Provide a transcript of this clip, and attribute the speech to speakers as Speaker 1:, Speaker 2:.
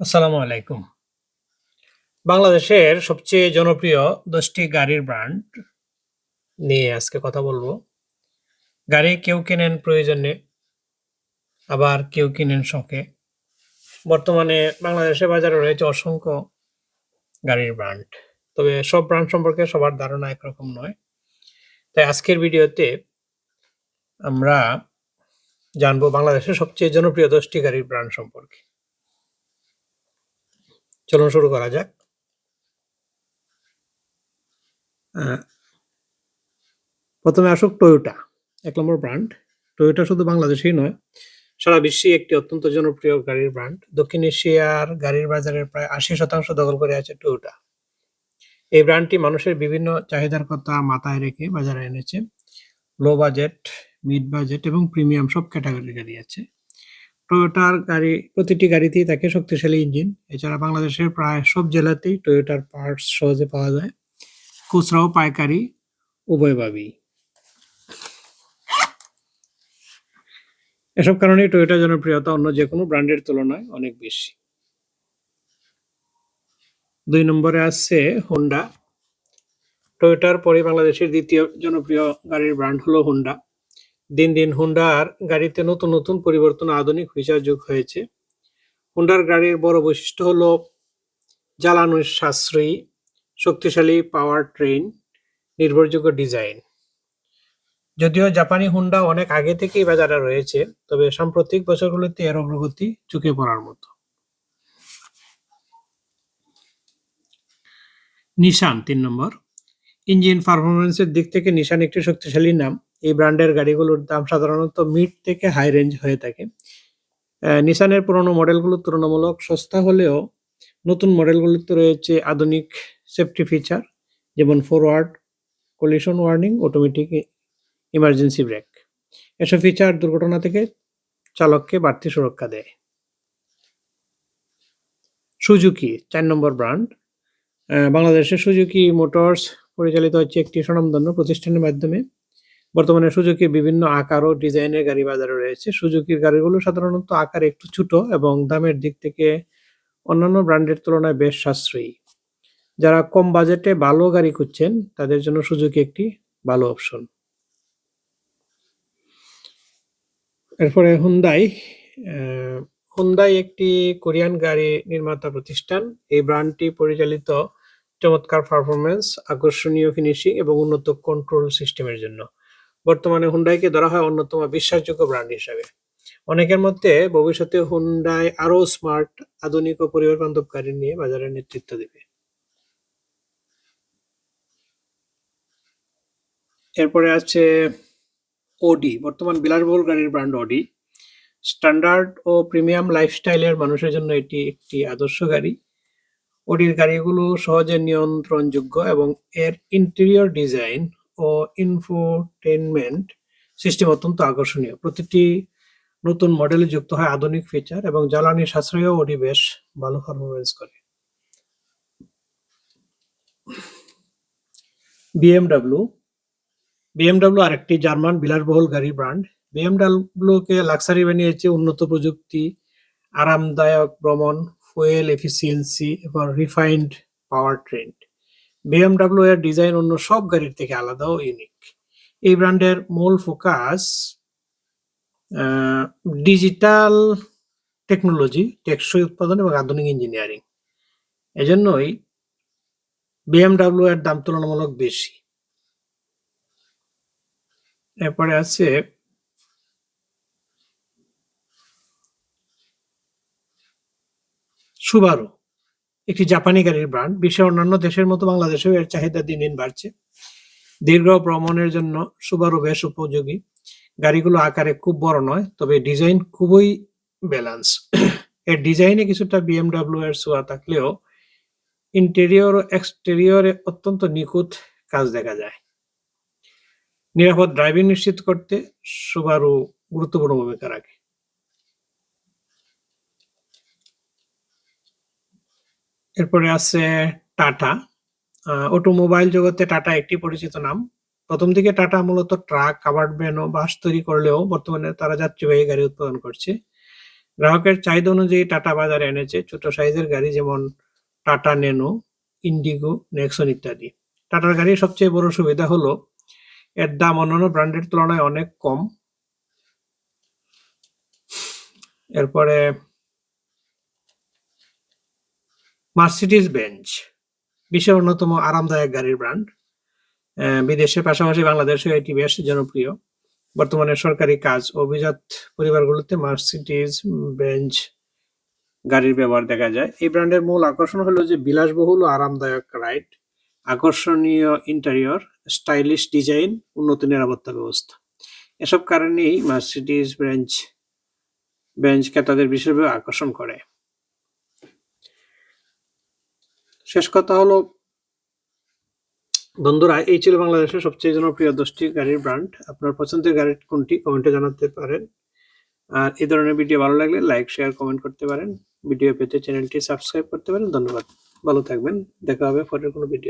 Speaker 1: আসসালামু আলাইকুম। বাংলাদেশের সবচেয়ে জনপ্রিয় ১০ টি গাড়ির ব্র্যান্ড নিয়ে আজকে কথা বলব গাড়ি কেউ কেনেন প্রয়োজনে, আবার কেউ কিনেন শখে। বর্তমানে বাংলাদেশের বাজারে রয়েছে অসংখ্য গাড়ির ব্র্যান্ড। তবে সব ব্র্যান্ড সম্পর্কে সবার ধারণা একরকম নয়। তাই আজকের ভিডিওতে আমরা জানব বাংলাদেশের সবচেয়ে জনপ্রিয় ১০ টি গাড়ির ব্র্যান্ড সম্পর্কে। চলুন শুরু করা যাক। প্রথমে আসুক টয়োটা। এক নম্বর ব্র্যান্ড। টয়োটা শুধু বাংলাদেশেই নয়, সারা বিশ্বে একটি অত্যন্ত জনপ্রিয় গাড়ির ব্র্যান্ড। দক্ষিণ এশিয়ার গাড়ির বাজারের প্রায় ৮০% দখল করে আছে টয়োটা। এই ব্র্যান্ডটি মানুষের বিভিন্ন চাহিদার কথা মাথায় রেখে বাজারে এনেছে। লো বাজেট, মিড বাজেট এবং প্রিমিয়াম সব ক্যাটাগরির গাড়ি আছে। টয়োটার গাড়ি, প্রতিটি গাড়িতেই থাকে শক্তিশালী ইঞ্জিন। এছাড়া বাংলাদেশের প্রায় সব জেলাতেই টয়োটার পার্টস সহজে পাওয়া যায়। খুচরা ও পাইকারি উভয়ভাবেই। এসব কারণেই টয়োটার জনপ্রিয়তা অন্য যে কোনো ব্র্যান্ডের তুলনায় অনেক বেশি। দুই নম্বরে আসছে হোন্ডা। টয়োটার পরে বাংলাদেশের দ্বিতীয় জনপ্রিয় গাড়ির ব্র্যান্ড হলো হোন্ডা। দিন, দিন হুন্ডার গাড়িতে নতুন, নতুন পরিবর্তন আধুনিক ফিচার যোগ হয়েছে। হুন্ডার গাড়ির বড় বৈশিষ্ট্য হলো জ্বালানি সাশ্রয়ী, শক্তিশালী পাওয়ার ট্রেন, নির্ভরযোগ্য ডিজাইন। যদিও জাপানি হুন্ডা অনেক আগে থেকেই বাজারে রয়েছে, তবে সাম্প্রতিক বছরগুলোতে এর অগ্রগতি চোখে পড়ার মতো। নিশান তিন নম্বর। ইঞ্জিন পারফরম্যান্সের দিক থেকে নিশান একটি শক্তিশালী নাম। এই ব্র্যান্ডের গাড়িগুলোর দাম সাধারণত মিড থেকে হাই রেঞ্জ হয়ে থাকে। অ্যা নিশানের পুরনো মডেলগুলো তুলনামূলক সস্তা হলেও নতুন মডেলগুলোতে রয়েছে আধুনিক সেফটি ফিচার যেমন forward collision warning, automatic emergency brake. এসব ফিচার দুর্ঘটনা থেকে চালককে বাড়তি সুরক্ষা দেয়। সুজুকি চার নম্বর ব্র্যান্ড। অ্যা বাংলাদেশের সুজুকি মোটরস পরিচালিত হচ্ছে একটি স্বনামধন্য প্রতিষ্ঠানের মাধ্যমে। বর্তমানে সুজুকির বিভিন্ন আকার ও ডিজাইনের গাড়ি বাজারে রয়েছে। সুজুকির গাড়িগুলো সাধারণত আকারে একটু ছোট এবং দামের দিক থেকে অন্যান্য ব্র্যান্ডের তুলনায় বেশ সাশ্রয়ী। যারা কম বাজেটে ভালো গাড়ি খুঁজছেন, তাদের জন্য সুজুকি একটি ভালো অপশন। এরপরে হুন্দাই। হুন্দাই একটি কোরিয়ান গাড়ি নির্মাতা প্রতিষ্ঠান। এই ব্র্যান্ডটি পরিচালিত চমৎকার পারফরমেন্স আকর্ষণীয় ফিনিশিং এবং উন্নত কন্ট্রোল সিস্টেমের জন্য। বর্তমানে হুন্ডাইকে ধরা হয় অন্যতম বিশ্বাসযোগ্য ব্র্যান্ড হিসাবে। অনেকের মধ্যে ভবিষ্যতে হুন্ডাই আরও স্মার্ট, আধুনিক ও পরিবার বান্ধব গাড়ি নিয়ে বাজারে নেতৃত্ব দেবে। এরপরে আছে অডি। বর্তমান বিলাসবহুল গাড়ির ব্র্যান্ড অডি। স্ট্যান্ডার্ড ও প্রিমিয়াম লাইফস্টাইলের মানুষের জন্য এটি একটি আদর্শ গাড়ি। অডির গাড়িগুলো সহজে নিয়ন্ত্রণযোগ্য এবং এর ইন্টেরিয়র ডিজাইন ও ইনফোটেইনমেন্ট সিস্টেম অত্যন্ত আকর্ষণীয়। প্রতিটি নতুন মডেলে যুক্ত হয় আধুনিক ফিচার এবং জ্বালানি সাশ্রয়েও অডি বেশ ভালো পারফরম্যান্স করে। বিএমডব্লিউ। বিএমডব্লিউ আরেকটি জার্মান বিলাসবহুল গাড়ি ব্র্যান্ড। বিএমডব্লিউকে লাক্সারি বানিয়েছে উন্নত প্রযুক্তি, আরামদায়ক ভ্রমণ, ফুয়েল এফিসিয়েন্সি এবং রিফাইন্ড পাওয়ার ট্রেন। বিএমডব্লিউ এর ডিজাইন অন্য সব গাড়ির থেকে আলাদা ও ইউনিক। এই ব্র্যান্ডের মূল ফোকাস ডিজিটাল টেকনোলজি, টেকসই উৎপাদন এবং আধুনিক ইঞ্জিনিয়ারিং। এজন্যই বিএমডব্লিউ এর দাম তুলনামূলক বেশি। এরপরে আছে সুবারু। একটি জাপানি গাড়ির ব্র্যান্ড। বিশ্বের অন্যান্য দেশের মতো বাংলাদেশেও এর চাহিদা দিন, দিন বাড়ছে। দীর্ঘ ভ্রমণের জন্য সুবারু বেশ উপযোগী। গাড়িগুলো আকারে খুব বড় নয়, তবে ডিজাইন খুবই ব্যালেন্স। এর ডিজাইনে কিছুটা বিএমডব্লিউ এর ছোঁয়া থাকলেও ইন্টেরিয়র ও এক্সটেরিয়রে অত্যন্ত নিখুঁত কাজ দেখা যায়। নিরাপদ ড্রাইভিং নিশ্চিত করতে সুবারু গুরুত্বপূর্ণ ভূমিকা রাখে। এরপরে আছে টাটা। অটোমোবাইল জগতে টাটা একটি পরিচিত নাম। প্রথম দিকে টাটা মূলত ট্রাক, কাভার্ড ভ্যান ও বাস তৈরি করলেও বর্তমানে তারা যাত্রীবাহী গাড়ি উৎপাদন করছে। গ্রাহকের চাহিদা অনুযায়ী টাটা বাজারে এনেছে ছোট সাইজের গাড়ি যেমন টাটা নেনো ইন্ডিগো নেক্সন ইত্যাদি টাটার গাড়ির সবচেয়ে বড় সুবিধা হলো এর দাম অন্যান্য ব্র্যান্ডের তুলনায় অনেক কম এরপরে মার্সিডিজ বেঞ্চ বিশ্বের অন্যতম আরামদায়ক গাড়ির ব্র্যান্ড বিদেশের পাশাপাশি বাংলাদেশেও এটি বেশ জনপ্রিয়। বর্তমানে সরকারি কাজ, অভিজাত পরিবারগুলোতে মার্সিডিজ বেঞ্চ গাড়ির ব্যবহার দেখা যায়। এই ব্র্যান্ডের মূল আকর্ষণ হলো যে বিলাসবহুল ও আরামদায়ক রাইড আকর্ষণীয় ইন্টেরিয়র স্টাইলিশ ডিজাইন উন্নত নিরাপত্তা ব্যবস্থা। এসব কারণেই মার্সিডিজ বেঞ্চ বেঞ্চ ক্রেতাদের বিশেষভাবে আকর্ষণ করে। শেষ কথা হলো, বন্ধুরা, এই ছিল বাংলাদেশের সবচেয়ে জনপ্রিয় দশটি গাড়ির ব্র্যান্ড আপনার পছন্দের গাড়ি কোনটি কমেন্টে জানাতে পারেন। আর এই ধরনের ভিডিও ভালো লাগলে লাইক শেয়ার কমেন্ট করতে পারেন। ভিডিও পেতে চ্যানেলটি সাবস্ক্রাইব করতে পারেন। ধন্যবাদ। ভালো থাকবেন। দেখা হবে পরের কোনো ভিডিও